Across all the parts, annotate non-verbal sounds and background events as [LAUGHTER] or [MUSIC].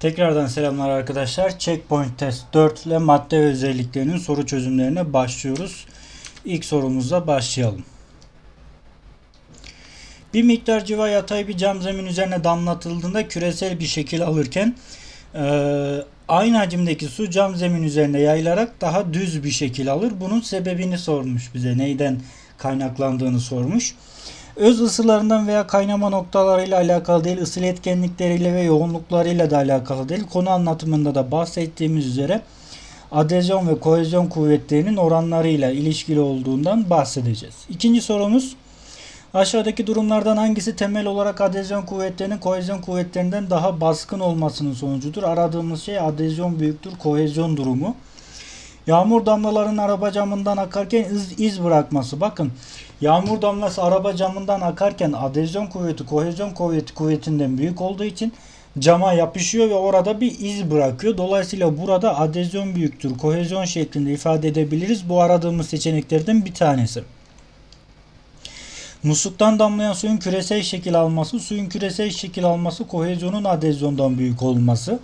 Tekrardan selamlar arkadaşlar. Checkpoint Test 4 ile madde özelliklerinin soru çözümlerine başlıyoruz. İlk sorumuzla başlayalım. Bir miktar civa yatay bir cam zemin üzerine damlatıldığında küresel bir şekil alırken eee, aynı hacimdeki su cam zemin üzerine yayılarak daha düz bir şekil alır. Bunun sebebini sormuş bize. Neyden kaynaklandığını sormuş. Öz ısılarından veya kaynama noktalarıyla alakalı değil, ısı etkenlikleriyle ve yoğunluklarıyla da alakalı değil. Konu anlatımında da bahsettiğimiz üzere adezyon ve kohezyon kuvvetlerinin oranlarıyla ilişkili olduğundan bahsedeceğiz. İkinci sorumuz aşağıdaki durumlardan hangisi temel olarak adezyon kuvvetlerinin kohezyon kuvvetlerinden daha baskın olmasının sonucudur? Aradığımız şey adezyon büyüktür kohezyon durumu. Yağmur damlalarının araba camından akarken iz, iz bırakması. Bakın yağmur damlası araba camından akarken adezyon kuvveti kohezyon kuvveti kuvvetinden büyük olduğu için cama yapışıyor ve orada bir iz bırakıyor. Dolayısıyla burada adezyon büyüktür kohezyon şeklinde ifade edebiliriz. Bu aradığımız seçeneklerden bir tanesi. Musluktan damlayan suyun küresel şekil alması, suyun küresel şekil alması kohezyonun adezyondan büyük olması.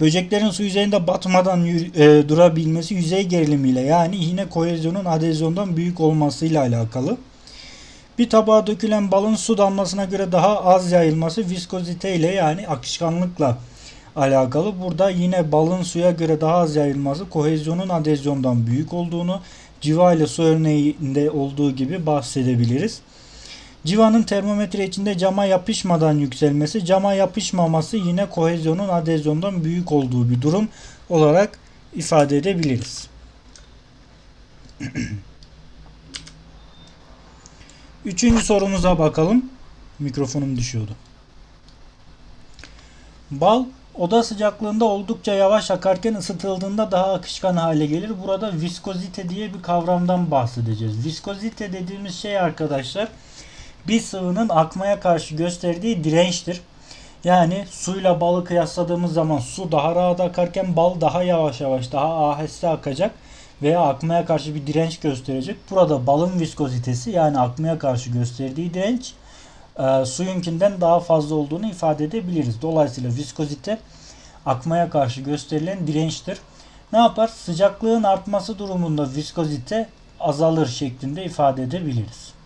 Böceklerin su yüzeyinde batmadan e, durabilmesi yüzey gerilimiyle yani yine kohezyonun adezyondan büyük olmasıyla alakalı. Bir tabağa dökülen balın su damlasına göre daha az yayılması viskozite ile yani akışkanlıkla alakalı. Burada yine balın suya göre daha az yayılması kohezyonun adezyondan büyük olduğunu civa ile su örneğinde olduğu gibi bahsedebiliriz. Civanın termometre içinde cama yapışmadan yükselmesi, cama yapışmaması yine kohezyonun adezyondan büyük olduğu bir durum olarak ifade edebiliriz. [CLEARS THROAT] Üçüncü sorumuza bakalım. Mikrofonum düşüyordu. Bal oda sıcaklığında oldukça yavaş akarken ısıtıldığında daha akışkan hale gelir. Burada viskozite diye bir kavramdan bahsedeceğiz. Viskozite dediğimiz şey arkadaşlar bir sıvının akmaya karşı gösterdiği dirençtir. Yani suyla balı kıyasladığımız zaman su daha rahat akarken bal daha yavaş yavaş daha aheste akacak veya akmaya karşı bir direnç gösterecek. Burada balın viskozitesi yani akmaya karşı gösterdiği direnç e, suyunkinden daha fazla olduğunu ifade edebiliriz. Dolayısıyla viskozite akmaya karşı gösterilen dirençtir. Ne yapar? Sıcaklığın artması durumunda viskozite azalır şeklinde ifade edebiliriz.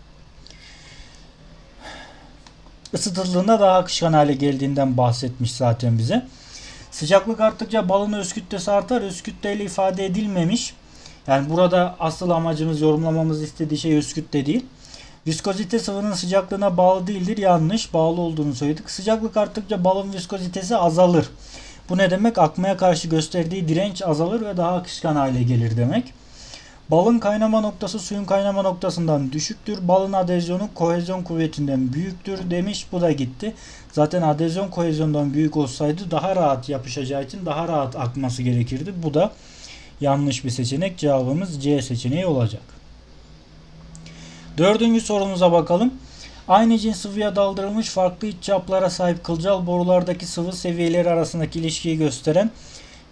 Isıtıldığında daha akışkan hale geldiğinden bahsetmiş zaten bize. Sıcaklık arttıkça balın öz kütlesi artar. Öz kütleyle ifade edilmemiş. Yani burada asıl amacımız yorumlamamız istediği şey öz kütle değil. Viskozite sıvının sıcaklığına bağlı değildir. Yanlış. Bağlı olduğunu söyledik. Sıcaklık arttıkça balın viskozitesi azalır. Bu ne demek? Akmaya karşı gösterdiği direnç azalır ve daha akışkan hale gelir demek. Balın kaynama noktası suyun kaynama noktasından düşüktür. Balın adezyonu kohezyon kuvvetinden büyüktür demiş. Bu da gitti. Zaten adezyon kohezyondan büyük olsaydı daha rahat yapışacağı için daha rahat akması gerekirdi. Bu da yanlış bir seçenek. Cevabımız C seçeneği olacak. Dördüncü sorumuza bakalım. Aynı cins sıvıya daldırılmış farklı iç çaplara sahip kılcal borulardaki sıvı seviyeleri arasındaki ilişkiyi gösteren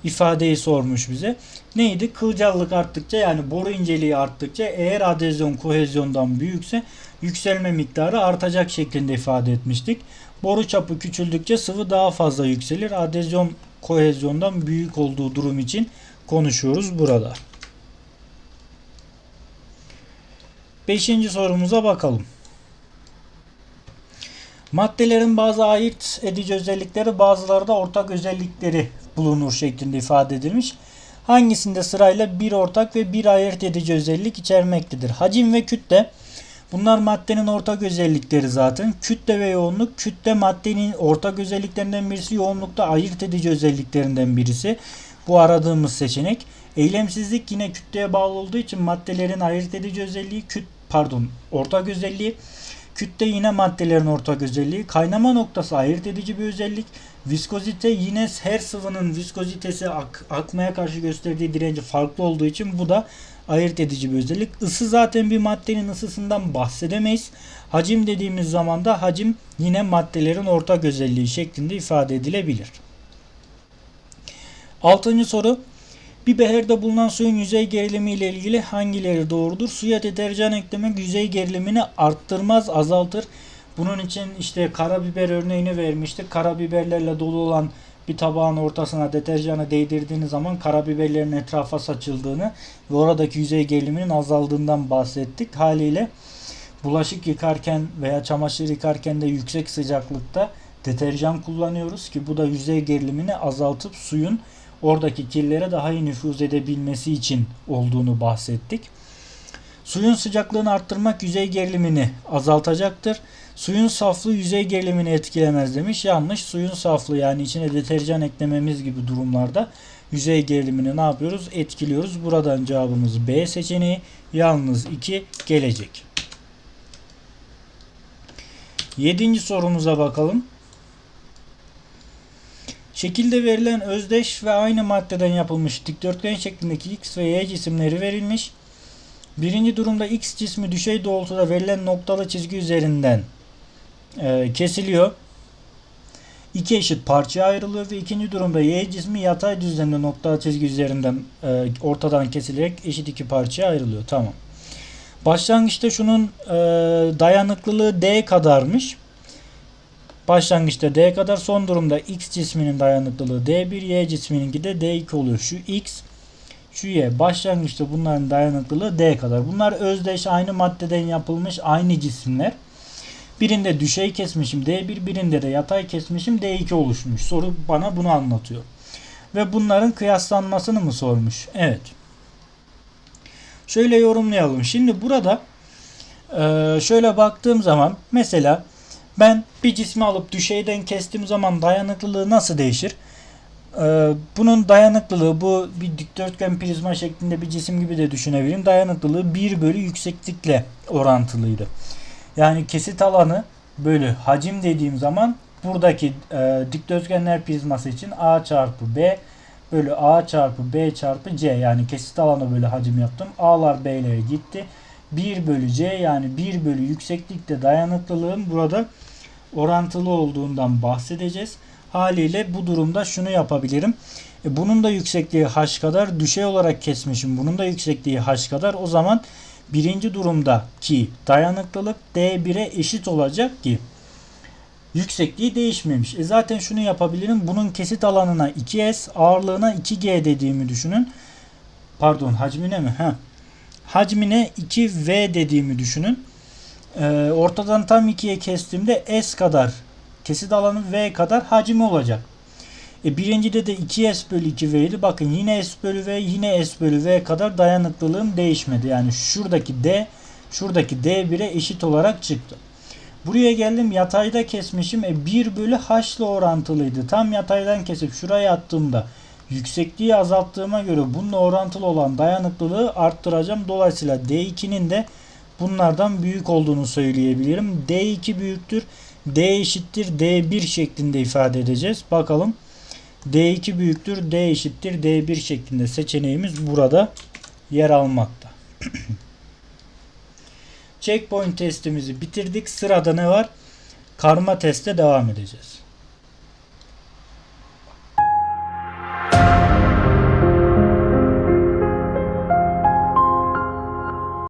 ifadeyi sormuş bize. Neydi? Kılcallık arttıkça yani boru inceliği arttıkça eğer adezyon kohezyondan büyükse yükselme miktarı artacak şeklinde ifade etmiştik. Boru çapı küçüldükçe sıvı daha fazla yükselir. Adezyon kohezyondan büyük olduğu durum için konuşuyoruz burada. Beşinci sorumuza bakalım. Maddelerin bazı ayırt edici özellikleri bazıları da ortak özellikleri bulunur şeklinde ifade edilmiş. Hangisinde sırayla bir ortak ve bir ayırt edici özellik içermektedir? Hacim ve kütle bunlar maddenin ortak özellikleri zaten. Kütle ve yoğunluk kütle maddenin ortak özelliklerinden birisi yoğunlukta ayırt edici özelliklerinden birisi. Bu aradığımız seçenek. Eylemsizlik yine kütleye bağlı olduğu için maddelerin ayırt edici özelliği küt pardon ortak özelliği Kütle yine maddelerin ortak özelliği. Kaynama noktası ayırt edici bir özellik. Viskozite yine her sıvının viskozitesi ak- akmaya karşı gösterdiği direnci farklı olduğu için bu da ayırt edici bir özellik. Isı zaten bir maddenin ısısından bahsedemeyiz. Hacim dediğimiz zaman da hacim yine maddelerin ortak özelliği şeklinde ifade edilebilir. Altıncı soru. Bir beherde bulunan suyun yüzey gerilimi ile ilgili hangileri doğrudur? Suya deterjan eklemek yüzey gerilimini arttırmaz, azaltır. Bunun için işte karabiber örneğini vermiştik. Karabiberlerle dolu olan bir tabağın ortasına deterjanı değdirdiğiniz zaman karabiberlerin etrafa saçıldığını ve oradaki yüzey geriliminin azaldığından bahsettik. Haliyle bulaşık yıkarken veya çamaşır yıkarken de yüksek sıcaklıkta deterjan kullanıyoruz ki bu da yüzey gerilimini azaltıp suyun oradaki kirlere daha iyi nüfuz edebilmesi için olduğunu bahsettik. Suyun sıcaklığını arttırmak yüzey gerilimini azaltacaktır. Suyun saflığı yüzey gerilimini etkilemez demiş. Yanlış. Suyun saflığı yani içine deterjan eklememiz gibi durumlarda yüzey gerilimini ne yapıyoruz? Etkiliyoruz. Buradan cevabımız B seçeneği. Yalnız 2 gelecek. Yedinci sorumuza bakalım. Şekilde verilen özdeş ve aynı maddeden yapılmış dikdörtgen şeklindeki X ve Y cisimleri verilmiş. Birinci durumda X cismi düşey doğrultuda verilen noktalı çizgi üzerinden e, kesiliyor. İki eşit parçaya ayrılıyor ve ikinci durumda Y cismi yatay düzlemde noktalı çizgi üzerinden e, ortadan kesilerek eşit iki parçaya ayrılıyor. Tamam. Başlangıçta şunun e, dayanıklılığı D kadarmış. Başlangıçta D kadar son durumda X cisminin dayanıklılığı D1, Y cismininki de D2 oluyor. Şu X, şu Y. Başlangıçta bunların dayanıklılığı D kadar. Bunlar özdeş aynı maddeden yapılmış aynı cisimler. Birinde düşey kesmişim D1, birinde de yatay kesmişim D2 oluşmuş. Soru bana bunu anlatıyor. Ve bunların kıyaslanmasını mı sormuş? Evet. Şöyle yorumlayalım. Şimdi burada şöyle baktığım zaman mesela ben bir cismi alıp düşeyden kestiğim zaman dayanıklılığı nasıl değişir? Ee, bunun dayanıklılığı bu bir dikdörtgen prizma şeklinde bir cisim gibi de düşünebilirim. Dayanıklılığı 1 bölü yükseklikle orantılıydı. Yani kesit alanı bölü hacim dediğim zaman buradaki e, dikdörtgenler prizması için A çarpı B bölü A çarpı B çarpı C yani kesit alanı bölü hacim yaptım. A'lar B'lere gitti. 1 bölü C yani 1 bölü yükseklikte dayanıklılığın burada orantılı olduğundan bahsedeceğiz. Haliyle bu durumda şunu yapabilirim. E, bunun da yüksekliği h kadar düşey olarak kesmişim. Bunun da yüksekliği h kadar. O zaman birinci durumdaki dayanıklılık D1'e eşit olacak ki yüksekliği değişmemiş. E zaten şunu yapabilirim. Bunun kesit alanına 2S, ağırlığına 2G dediğimi düşünün. Pardon hacmine mi? Heh. Hacmine 2V dediğimi düşünün. Ee, ortadan tam ikiye kestiğimde S kadar kesit alanı V kadar hacmi olacak. E, birincide de 2S bölü 2V idi. Bakın yine S bölü V yine S bölü V kadar dayanıklılığım değişmedi. Yani şuradaki D şuradaki D1'e eşit olarak çıktı. Buraya geldim yatayda kesmişim. E 1 bölü H ile orantılıydı. Tam yataydan kesip şuraya attığımda yüksekliği azalttığıma göre bununla orantılı olan dayanıklılığı arttıracağım. Dolayısıyla D2'nin de bunlardan büyük olduğunu söyleyebilirim. D2 büyüktür. D eşittir D1 şeklinde ifade edeceğiz. Bakalım. D2 büyüktür. D eşittir D1 şeklinde seçeneğimiz burada yer almakta. [CLEARS THROAT] Checkpoint testimizi bitirdik. Sırada ne var? Karma teste devam edeceğiz.